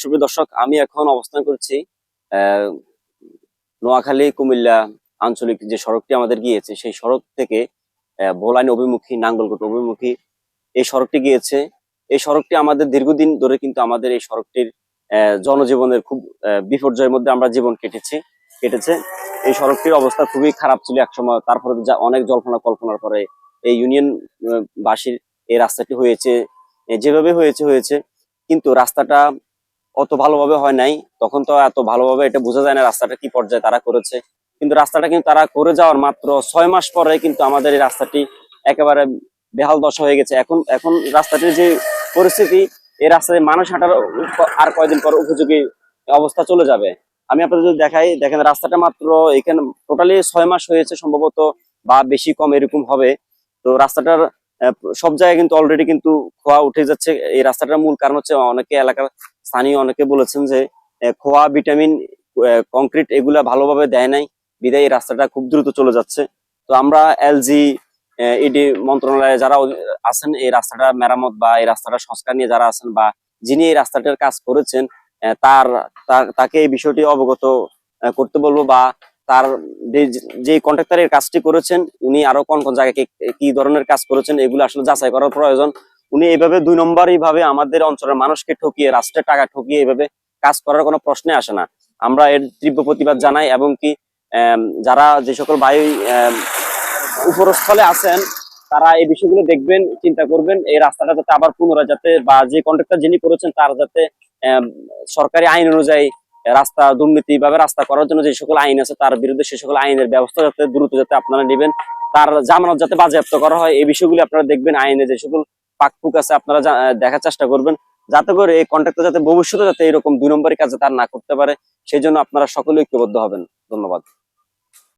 সুপ্রিয় দর্শক আমি এখন অবস্থান করছি নোয়াখালী কুমিল্লা আঞ্চলিক যে সড়কটি আমাদের গিয়েছে সেই সড়ক থেকে আহ, ভোলাইন অভিমুখী নাঙ্গলকোট অভিমুখী এই সড়কটি গিয়েছে। এই সড়কটি আমাদের দীর্ঘদিন ধরে কিন্তু আমাদের এই সড়কটির জনজীবনের খুব বিপর্যয়ের মধ্যে আমরা জীবন কেটেছি কেটেছে। এই সড়কটির অবস্থা খুবই খারাপ ছিল একসময় তারপরে যা অনেক জল্পনা কল্পনার পরে এই ইউনিয়ন বাসীর এই রাস্তাটি হয়েছে যেভাবে হয়েছে হয়েছে। কিন্তু রাস্তাটা অত ভালোভাবে হয় নাই। তখন তো এত ভালোভাবে এটা বোঝা যায় না রাস্তাটা কি পর্যায়ে তারা করেছে। কিন্তু রাস্তাটা কিন্তু তারা করে যাওয়ার মাত্র ছয় মাস পরে কিন্তু আমাদের এই রাস্তাটি একেবারে বেহাল দশা হয়ে গেছে। এখন এখন রাস্তাটির যে পরিস্থিতি, এই রাস্তায় মানুষ হাঁটার আর কয়দিন পর উপযোগী অবস্থা চলে যাবে। আমি আপনাদের যদি দেখাই, দেখেন রাস্তাটা মাত্র এখানে টোটালি ছয় মাস হয়েছে সম্ভবত, বা বেশি কম এরকম হবে। তো রাস্তাটার সব জায়গায় কিন্তু অলরেডি কিন্তু খোয়া উঠে যাচ্ছে। এই রাস্তাটার মূল কারণ হচ্ছে অনেকে এলাকার স্থানীয় অনেকে বলেছেন যে খোয়া ভিটামিন কংক্রিট এগুলা ভালোভাবে দেয় নাই। বিদায় এই রাস্তাটা খুব দ্রুত চলে যাচ্ছে। তো আমরা এলজি ইডি মন্ত্রণালয়ে যারা আছেন, এই রাস্তাটা মেরামত বা এই রাস্তাটা সংস্কার নিয়ে যারা আছেন বা যিনি এই রাস্তাটার কাজ করেছেন তার তাকে এই বিষয়টি অবগত করতে বলব বা তার যে- কন্ট্রাক্টরের কাজটি করেছেন, উনি আরও কোন কোন জায়গায় কি- ধরনের কাজ করেছেন, এগুলো আসলে যাচাই করার প্রয়োজন। উনি এইভাবে দুই নম্বর এইভাবে আমাদের অঞ্চলের মানুষকে ঠকিয়ে, রাষ্ট্রের টাকা ঠকিয়ে এইভাবে কাজ করার কোনো প্রশ্নে আসে না। আমরা এর তীব্র প্রতিবাদ জানাই এবং কি যারা যে সকল ভাই উপরস্থলে আছেন, তারা এই বিষয়গুলো দেখবেন, চিন্তা করবেন, এই রাস্তাটা যাতে আবার পুনরায় যাতে বা যে কন্ট্রাক্টর যিনি করেছেন, তার যাতে সরকারি আইন অনুযায়ী রাস্তা দুর্নীতি ভাবে রাস্তা করার জন্য যে সকল আইন আছে, তার বিরুদ্ধে সে সকল আইনের ব্যবস্থা যাতে দ্রুত যাতে আপনারা নেবেন। তার জামানত যাতে বাজেয়াপ্ত করা হয়, এই বিষয়গুলি আপনারা দেখবেন আইনে যে সকল পাকপুক আছে, আপনারা দেখার চেষ্টা করবেন। যাতে করে এই কন্ট্রাক্টর যাতে ভবিষ্যতে যাতে এরকম দুই নম্বরের কাজে তার না করতে পারে, সেই জন্য আপনারা সকলে ঐক্যবদ্ধ হবেন। ধন্যবাদ।